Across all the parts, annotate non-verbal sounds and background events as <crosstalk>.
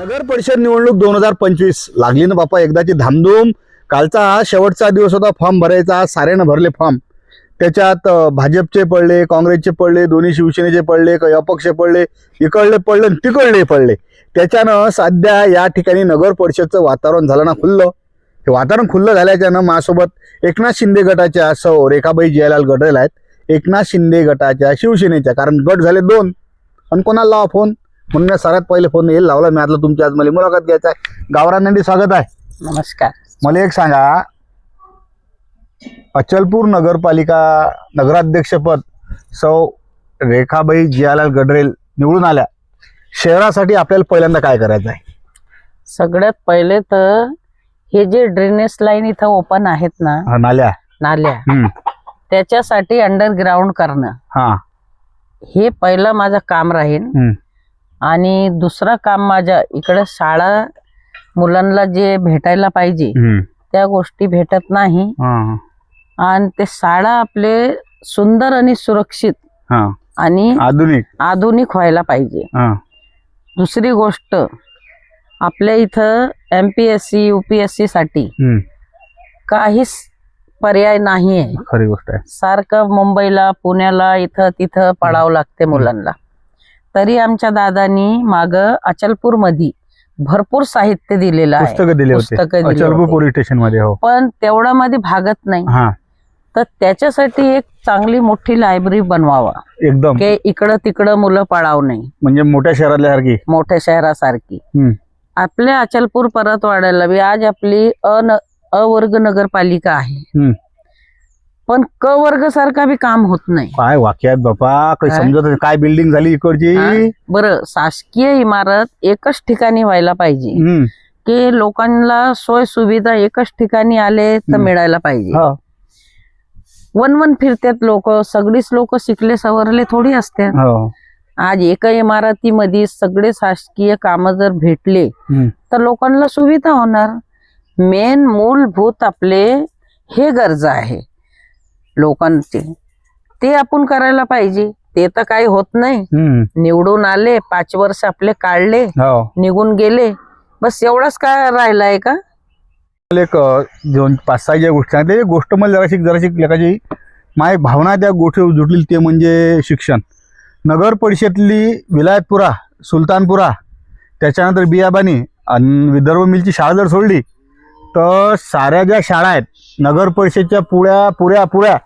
नगर परिषद निवडणूक दोन हजार पंचवीस. लागली ना बापा एकदाची धामधूम. कालचा हा शेवटचा दिवस होता फॉर्म भरायचा साऱ्यानं भरले फॉर्म. त्याच्यात भाजपचे पडले काँग्रेसचे पडले दोन्ही शिवसेनेचे पडले काही अपक्ष पडले इकडले पडले आणि तिकडले पडले. त्याच्यानं सध्या या ठिकाणी नगर परिषदचं वातावरण झालं ना खुल्लं. हे वातावरण खुल्लं झाल्याच्यानं माझ्यासोबत एकनाथ शिंदे गटाच्या सौ रेखाबाई जयलाल गडरेल आहेत. एकनाथ शिंदे गटाच्या शिवसेनेच्या कारण गट झाले दोन. आणि कोणाला लावा फोन म्हणून मी सर्वात पहिले फोन येईल लावला मी आतलं तुमची आज मला मुलाखत घ्यायचा आहे. गावरानंदी स्वागत आहे. नमस्कार. मला एक सांगा अचलपूर नगरपालिका नगराध्यक्षपद सौ रेखाबाई जियालाल गडरेल निवडून आल्या. शहरासाठी आपल्याला पहिल्यांदा काय करायचं आहे? सगळ्यात पहिले तर हे जे ड्रेनेज लाईन इथं ओपन आहेत ना हा, नाल्या. नाल्या. हम्म. त्याच्यासाठी अंडरग्राऊंड करणं. हा. हे पहिलं माझं काम राहील हम्म. आणि दुसरं काम माझ्या इकडे शाळा मुलांना जे भेटायला पाहिजे. त्या गोष्टी भेटत नाही. आणि ते शाळा आपले सुंदर आणि सुरक्षित आणि आधुनिक. आधुनिक व्हायला पाहिजे. दुसरी गोष्ट आपल्या इथं M P S C U P S C साठी. काहीच पर्याय नाही आहे खरी गोष्ट आहे. सारखं मुंबईला पुण्याला इथं तिथं पडावं लागते मुलांना. तरी आमच्या दादानी माग अचलपूरमध्ये भरपूर साहित्य दिलेलं आहे. पुस्तकं दिले होते. पुस्तकं दिले अचलपूर होते. पोलीस स्टेशनमध्ये हो. पण तेवढा मध्ये भागत नाही. हा. तर त्याच्यासाठी एक चांगली मोठी लायब्ररी बनवावा. एकदम. की इकडं तिकडं मुलं पडाव नाही. म्हणजे मोठ्या शहरातल्या सारखी मोठ्या शहरासारखी. हम्म. आपल्या अचलपूर परत वाढायला आज आपली अन अवर्ग नगरपालिका आहे. हम्म. पण क वर्ग सारखा बी काम होत नाही काय वाक्यात बापा काही? समजत नाही. काय बिल्डिंग झाली इकडची? बरं शासकीय इमारत एकच ठिकाणी व्हायला पाहिजे हम्म. की लोकांना सोय सुविधा एकच ठिकाणी आले तर हम्म. मिळायला पाहिजे हा. वन वन फिरतात लोक सगळीच लोक शिकले सवरले थोडी असतात हो. आज एका इमारतीमध्ये सगळे शासकीय काम जर भेटले हम्म. तर लोकांना सुविधा होणार मेन मूलभूत आपले हे गरजा आहे लोकांचे. ते आपण करायला पाहिजे. ते तर काही होत नाही. निवडून आले पाच वर्ष आपले काढले हो. निघून गेले. बस एवढंच काय राहिलाय का? मला एक दोन पाच सहा ज्या गोष्टी सांगितल्या एक गोष्ट मला जराशी जराशी लेखाची माझी भावना त्या गोष्टी जुटली ते म्हणजे शिक्षण. नगर परिषदेतली विलायतपुरा सुलतानपुरा त्याच्यानंतर बियाबानी आणि विदर्भ मिलची शाळा जर सोडली तर साऱ्या ज्या शाळा आहेत नगर परिषदच्या पुऱ्या पुऱ्या पुऱ्या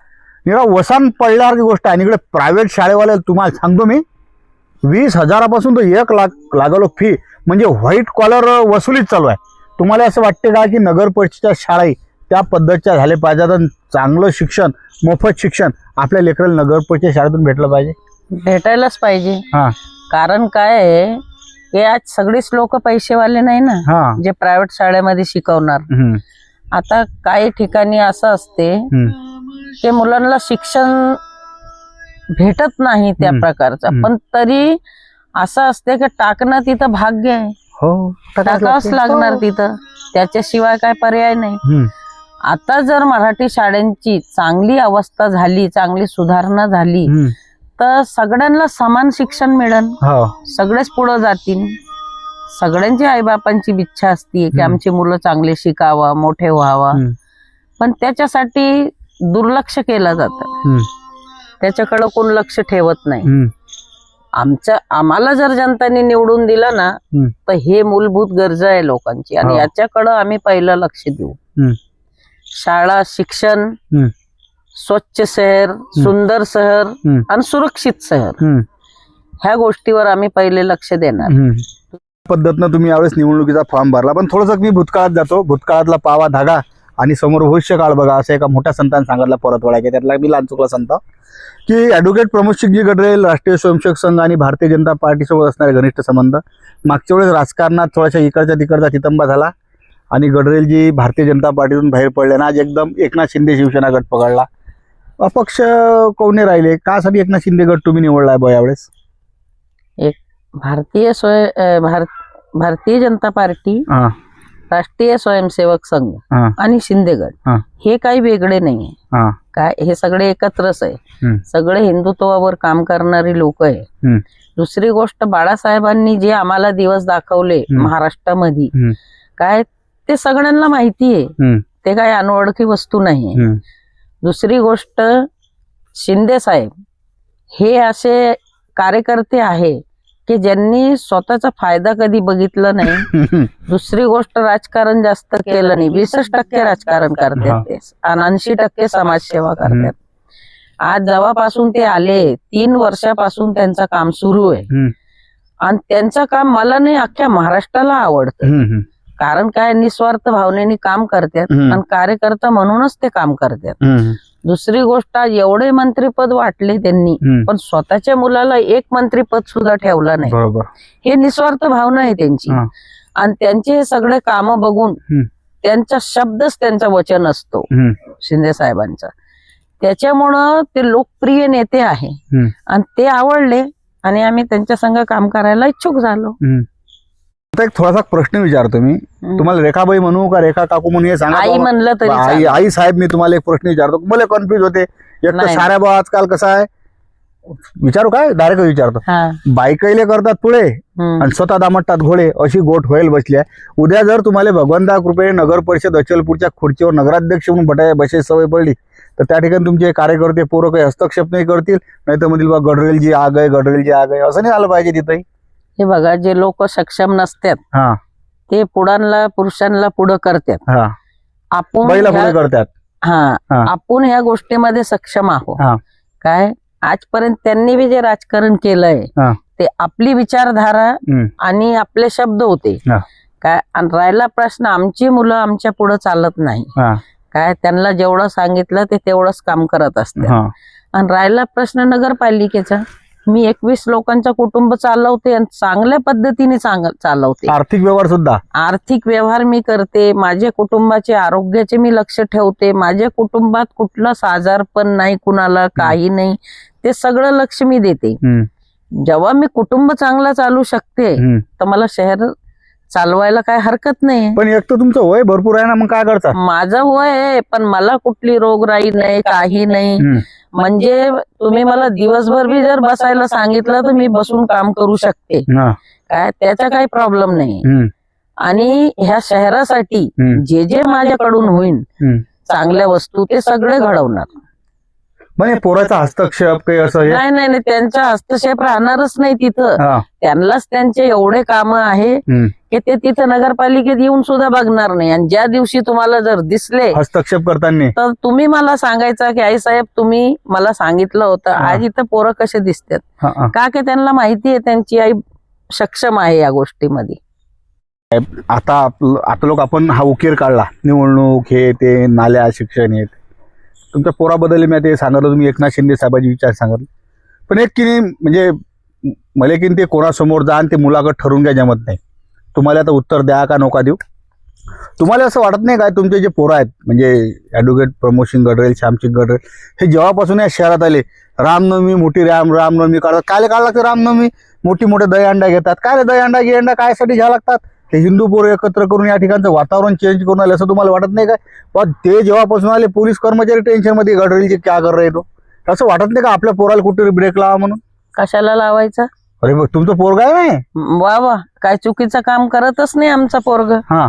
निरा वसान पडल्यासारखी गोष्ट आहे. इकडे प्रायव्हेट शाळेवाले तुम्हाला सांगतो मी वीस हजारापासून तर एक लाख लागलो फी म्हणजे व्हाईट कॉलर वसुलीच चालू आहे. तुम्हाला असं वाटते का की नगर परिषदेच्या शाळाही त्या पद्धतीच्या झाल्या पाहिजेत आणि चांगलं शिक्षण मोफत शिक्षण आपल्या लेकराला नगर परिषद शाळेतून भेटलं पाहिजे? भेटायलाच पाहिजे. हा. कारण काय आहे की आज सगळेच लोक पैसेवाले नाही ना जे प्रायव्हेट शाळेमध्ये शिकवणार. आता काही ठिकाणी असं असते की मुलांना शिक्षण भेटत नाही त्या. प्रकारचं. पण तरी असं असते की टाकणं तिथं भाग्य आहे. हो टाकावंच लागणार तिथं. त्याच्याशिवाय काय पर्याय नाही. आता जर मराठी शाळांची चांगली अवस्था झाली चांगली सुधारणा झाली तर सगळ्यांना समान शिक्षण मिळेल. हो. सगळेच पुढं जातील. सगळ्यांची आईबापांची इच्छा असते की. आमची मुलं चांगले शिकावा मोठे व्हावा. पण त्याच्यासाठी दुर्लक्ष केलं जातं. त्याच्याकडे कोण लक्ष ठेवत नाही. आमच्या आम्हाला जर जनताने निवडून दिलं ना. तर हे मूलभूत गरजा आहे लोकांची. आणि हो. याच्याकडं आम्ही पहिलं लक्ष देऊ. शाळा शिक्षण. स्वच्छ शहर सुंदर शहर. आणि सुरक्षित शहर. ह्या गोष्टीवर आम्ही पहिले लक्ष देणार. पद्धतीनं तुम्ही यावेळेस निवडणुकीचा फॉर्म भरला. पण थोडंसं मी भूतकाळात जातो. भूतकाळातला पावा धागा आणि समोर भविष्य काळ बघा असं एका मोठ्या संतांनी सांगितलं परत वळायचे त्यातला मी लहान चुकला संत. की ॲडव्होकेट प्रमोद सिंगजी गडरेल राष्ट्रीय स्वयंसेवक संघ आणि भारतीय जनता पार्टीसोबत असणारे घनिष्ठ संबंध. मागच्या वेळेस राजकारणात थोड्याशा इकडच्या तिकडचा तितंबा झाला. आणि गडरेलजी भारतीय जनता पार्टीतून बाहेर पडले आणि आज एकदम एकनाथ शिंदे शिवसेना गट पकडला. अपक्ष कोणी राहिले कासाठी एकनाथ शिंदे गट तुम्ही निवडलाय बा यावेळेस भारतीय स्वय अं, भार भारतीय जनता पार्टी हां राष्ट्रीय स्वयंसेवक संघ हां आणि शिंदेगड हा. हे काही वेगळे नाहीये हां काय हे सगळे एकत्रच आहे हम्म. सगळे हिंदुत्वावर काम करणारी लोक आहे हम्म. दुसरी गोष्ट बाळासाहेबांनी जे आम्हाला दिवस दाखवले हम्म. महाराष्ट्रामध्ये हम्म. काय ते सगळ्यांना माहिती आहे हम्म. ते काय अनोळखी वस्तू नाही हम्म. दुसरी गोष्ट शिंदे साहेब हे असे कार्यकर्ते आहे की ज्यांनी स्वतःचा फायदा कधी बघितला नाही <laughs> दुसरी गोष्ट राजकारण जास्त केलं नाही वीसच टक्के राजकारण. करतात ते आणि ऐंशी टक्के समाजसेवा. करतात आज जेव्हापासून ते आले तीन वर्षापासून त्यांचं काम सुरू आहे. आणि त्यांचं काम मला नाही अख्ख्या महाराष्ट्राला आवडतं. कारण काय निस्वार्थ भावनेने काम करतात. आणि कार्यकर्ता म्हणूनच ते काम करतात. दुसरी गोष्ट एवढे मंत्रीपद वाटले त्यांनी. पण स्वतःच्या मुलाला एक मंत्रीपद सुद्धा ठेवलं नाही हे निस्वार्थ भावना आहे त्यांची. आणि त्यांचे हे सगळे काम बघून. त्यांचा शब्दच त्यांचा वचन असतो. शिंदे साहेबांचा त्याच्यामुळं ते लोकप्रिय नेते आहे. आणि ते आवडले आणि आम्ही त्यांच्या संग काम करायला इच्छुक झालो. आता एक थोडासा प्रश्न विचारतो मी. तुम्हाला रेखाबाई म्हणू का रेखा काकू म्हणू हे सांगा आई. म्हणलं तरी आई. आई साहेब मी तुम्हाला एक प्रश्न विचारतो. मला कन्फ्युज होते. एक तर नाही. साऱ्या बा आजकाल कसं आहे? विचारू काय? डायरेक्ट विचारतो. हा. बायकैले करतात पुढे हम्म. आणि स्वतः दामटतात घोडे. अशी गोट होईल बसली आहे. उद्या जर तुम्हाला भगवंता कृपेने नगर परिषद अचलपूरच्या खुर्चीवर नगराध्यक्ष म्हणून बटाय बसायची सवय पडली तर त्या ठिकाणी तुमचे कार्यकर्ते पोरं काही हस्तक्षेप नाही करतील नाही तर म्हणतील बा गडरेलजी आ गए गडरेलजी आ गए असं नाही आलं पाहिजे तिथंही? हे बघा जे लोक सक्षम नसतात हा. ते पुढांना पुरुषांना पुढं करतात. हा. आपण बैला ह्या- करतात. हा. हा. आपण ह्या गोष्टीमध्ये सक्षम हा. आहोत काय? आजपर्यंत त्यांनी बी जे राजकारण केलंय हा. ते आपली विचारधारा हम्म. आणि आपले शब्द होते. हा. काय? आणि राहिला प्रश्न आमची मुलं आमच्या पुढे चालत नाही. हा. काय? त्यांना जेवढं सांगितलं ते तेवढंच काम करत असते हा. आणि राहिला प्रश्न नगरपालिकेचा मी एकवीस लोकांचं कुटुंब चालवते आणि चांगल्या पद्धतीने चालवते. आर्थिक व्यवहार सुद्धा? आर्थिक व्यवहार मी करते माझ्या कुटुंबाचे आरोग्याचे मी लक्ष ठेवते माझ्या कुटुंबात कुठलंच आजारपण नाही कुणाला काही नाही ते सगळं लक्ष मी देते. जेव्हा मी कुटुंब चांगला चालू शकते. तर मला शहर चालवायला काय हरकत नाही. पण एक तर तुमचं वय भरपूर आहे ना मग काय करतात माझं वय आहे पण मला कुठली रोगराई नाही काही नाही. म्हणजे तुम्ही मला दिवसभर बी जर बसायला सांगितलं तर मी बसून काम करू शकते. काय त्याचा काही प्रॉब्लेम नाही. आणि ह्या शहरासाठी. जे जे माझ्याकडून होईल. चांगल्या वस्तू ते सगळे घडवणार म्हणजे पोराचा हस्तक्षेप काही असं नाही नाही नाही त्यांचा हस्तक्षेप राहणारच नाही तिथं. त्यांनाच त्यांचे एवढे काम आहे. की ते तिथं नगरपालिकेत येऊन सुद्धा बघणार नाही. आणि ज्या दिवशी तुम्हाला जर दिसले हस्तक्षेप करताना. तर तुम्ही मला सांगायचं की आई साहेब तुम्ही मला सांगितलं होतं. आज इथं पोरं कसे दिसतात. का की त्यांना माहिती आहे त्यांची आई सक्षम आहे या गोष्टीमध्ये. आता आता लोक आपण हा उकीर काढला. निवडणूक हे ते नाल्या शिक्षण हे. ते. तुमच्या पोराबद्दल मी ते सांगितलं तुम्ही एकनाथ शिंदे साहेबांचे विचार सांगितले पण एक की नाही म्हणजे मला की नाही ते कोणासमोर जा आणि ते मुलाखत ठरवून घ्या जमत नाही. तुम्हाला आता उत्तर द्या का नका देऊ? तुम्हाला असं वाटत नाही काय तुमचे जे पोरं आहेत म्हणजे ॲडव्होकेट प्रमोद गडरेल श्यामसिंग गडरेल हे जेव्हापासून या शहरात आले रामनवमी मोठी राम रामनवमी काढतात काय काढ लागते रामनवमी? मोठी मोठे दहीहंडा घेतात. काय रे दहीहंडा गिहंडा कायसाठी घ्यावं लागतात? हे हिंदू पोरं एकत्र करून या ठिकाणचं वातावरण चेंज करून आले असं तुम्हाला वाटत नाही काय पण ते जेव्हापासून आले पोलीस कर्मचारी टेन्शनमध्ये गडरेलचे क्या कर तो? असं वाटत नाही का आपल्या पोराला कुठे ब्रेक लावा म्हणून? कशाला लावायचं? अरे मग तुमचं पोरगा आहे नाही वा वा. काय चुकीचं काम करतच नाही आमचा पोरग हा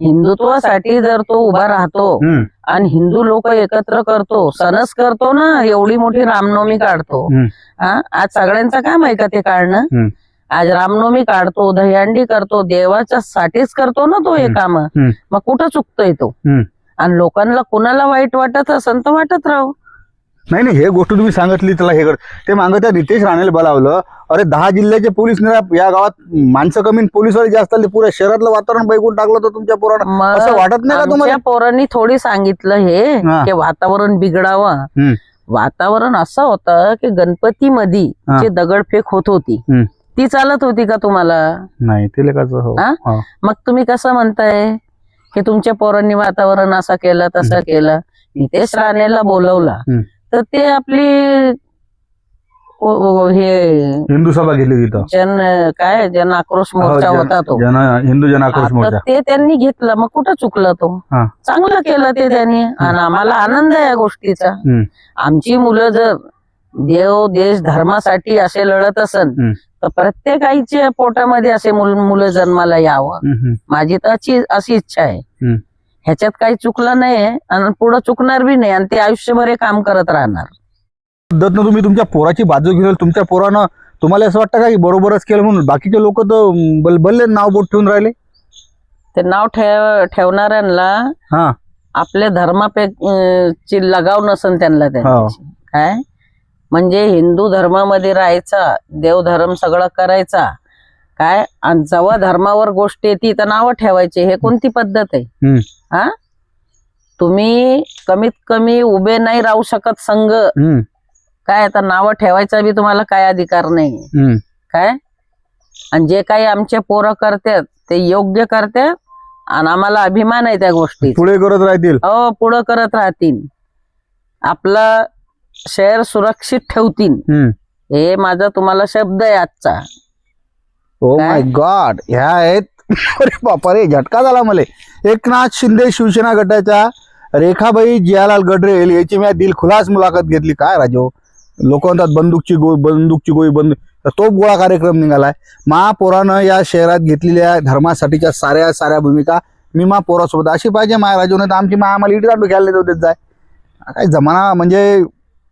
हिंदुत्वासाठी जर तो उभा राहतो हम्म, आणि हिंदू लोक एकत्र करतो सणच करतो ना एवढी मोठी रामनवमी काढतो हम्म. हा आज सगळ्यांचं काम आहे का ते काढणं हम्म. आज रामनवमी काढतो दहीहंडी करतो देवाच्या साठीच करतो ना तो हे हम्म. काम हम्म. मग कुठं चुकतोय तो हम्म. आणि लोकांना कुणाला वाईट वाटत असेल तर वाटत राहू नाही नाही हे गोष्ट तुम्ही सांगितली त्याला हे कर ते मागं त्या नितेश राणेला बोलावलं अरे दहा जिल्ह्याचे पोलीस या गावात माणसं कमी पोलीसवाले जास्त आले पुऱ्या शहरातलं वातावरण बैकून टाकलं तर तुमच्या पोरानं असं वाटत नाही का तुम्हाला पोरांनी थोडी सांगितलं हे. की वातावरण बिघडावं. वातावरण असं होतं की गणपती मध्ये हा. जे दगडफेक होत होती. ती चालत होती का तुम्हाला नाही ते लेखाचं हो हा? मग तुम्ही कसं म्हणताय की तुमच्या पोरांनी वातावरण असं केलं तसं. केलं नितेश राणेला बोलवला. तर ते आपली हे हिंदू सभा घेतली तिथं जन काय जन आक्रोश हो, मोर्चा जन- होता तो जन हिंदू जन आक्रोश आता मोर्चा ते त्यांनी घेतलं मग कुठं चुकलं तो हा. चांगलं केलं ते त्यांनी आणि आम्हाला आनंद आहे या गोष्टीचा हम्म. आमची मुलं जर देव देश धर्मासाठी असे लढत असन हम्म. तर प्रत्येकाच्या पोटामध्ये असे मुल- मुलं जन्माला यावं हम्म, हम्म. माझी तर अशी अशी इच्छा आहे हम्म. ह्याच्यात काही चुकलं नाही आणि पुढं चुकणार बी नाही आणि ते आयुष्यभर हे काम करत राहणार. पद्धतनं तुम्ही तुमच्या पोराची बाजू घेऊन तुमच्या पोरानं तुम्हाला असं वाटतं का की बरोबरच केलं म्हणून? बाकीचे लोक तर बल बल्ले नाव बोट ठेवून राहिले. ते नाव ठेव ठेवणाऱ्यांना हा. आपल्या धर्मापेक्षी लगाव नसन त्यांना हो. त्यांच्याशी. काय? म्हणजे हिंदू धर्मामध्ये राहायचा देवधर्म सगळं करायचा काय? आणि जेव्हा धर्मावर गोष्ट येते तर नावं ठेवायचे हे कोणती पद्धत आहे. हा? तुम्ही कमीत कमी उभे नाही राहू शकत संघ. काय आता नावं ठेवायचा बी तुम्हाला काय अधिकार नाही. काय? आणि जे काही आमचे पोरं करतात ते योग्य करतात आणि आम्हाला अभिमान आहे त्या गोष्टी पुढे करत राहतील. हो पुढं करत राहतील. आपलं शहर सुरक्षित ठेवतील. हे माझा तुम्हाला शब्द आहे आजचा. ओ? माय गॉड ह्या आहेत. <laughs> अरे बापा रे झटका झाला मला. एकनाथ शिंदे शिवसेना गटाच्या रेखाबाई जियालाल गडरेल याची मी दिल खुलास मुलाखत घेतली. काय राजो? लोक म्हणतात बंदूकची गो बंदूकची गोळी बंदूक तोप गोळा कार्यक्रम निघालाय. महापोरानं या शहरात घेतलेल्या धर्मासाठीच्या साऱ्या साऱ्या भूमिका मी महापोरासोबत अशी पाहिजे महाराजो नाही तर आमची मा आम्हाला इटी दांडू घ्यायला जाय. काय जमाना म्हणजे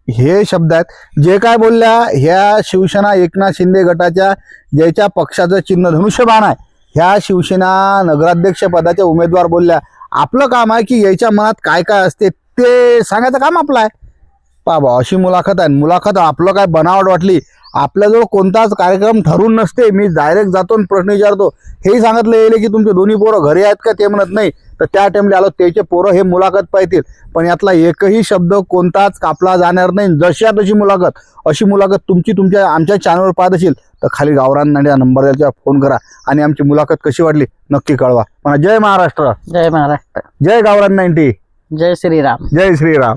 हे शब्द आहेत. जे काय बोलल्या ह्या शिवसेना एकनाथ शिंदे गटाच्या ज्याच्या पक्षाचं चिन्ह धनुष्यबाण आहे ह्या शिवसेना नगराध्यक्ष पदाच्या उमेदवार बोलल्या. आपलं काम आहे की याच्या मनात काय काय असते ते सांगायचं काम आपलं आहे. पा बा अशी मुलाखत आहे. मुलाखत आपलं काय बनावट वाटली आपल्याजवळ कोणताच कार्यक्रम ठरून नसते. मी डायरेक्ट जातो आणि प्रश्न विचारतो. हेही सांगितलं येईल की तुमचे दोन्ही पोरं घरी आहेत का? ते म्हणत नाही. तर त्या टाइमला आलो. त्याचे पोरं हे मुलाखत पाहतील. पण यातला एकही शब्द कोणताच कापला जाणार नाही. जशा तशी मुलाखत अशी मुलाखत तुमची तुमच्या आमच्या चॅनलवर पाहत असेल तर खाली गावरान नांड्या नंबर द्यायचा फोन करा आणि आमची मुलाखत कशी वाटली नक्की कळवा. म्हणा जय महाराष्ट्र. जय महाराष्ट्र. जय गावरान नाईन्टी जय श्रीराम. जय श्रीराम.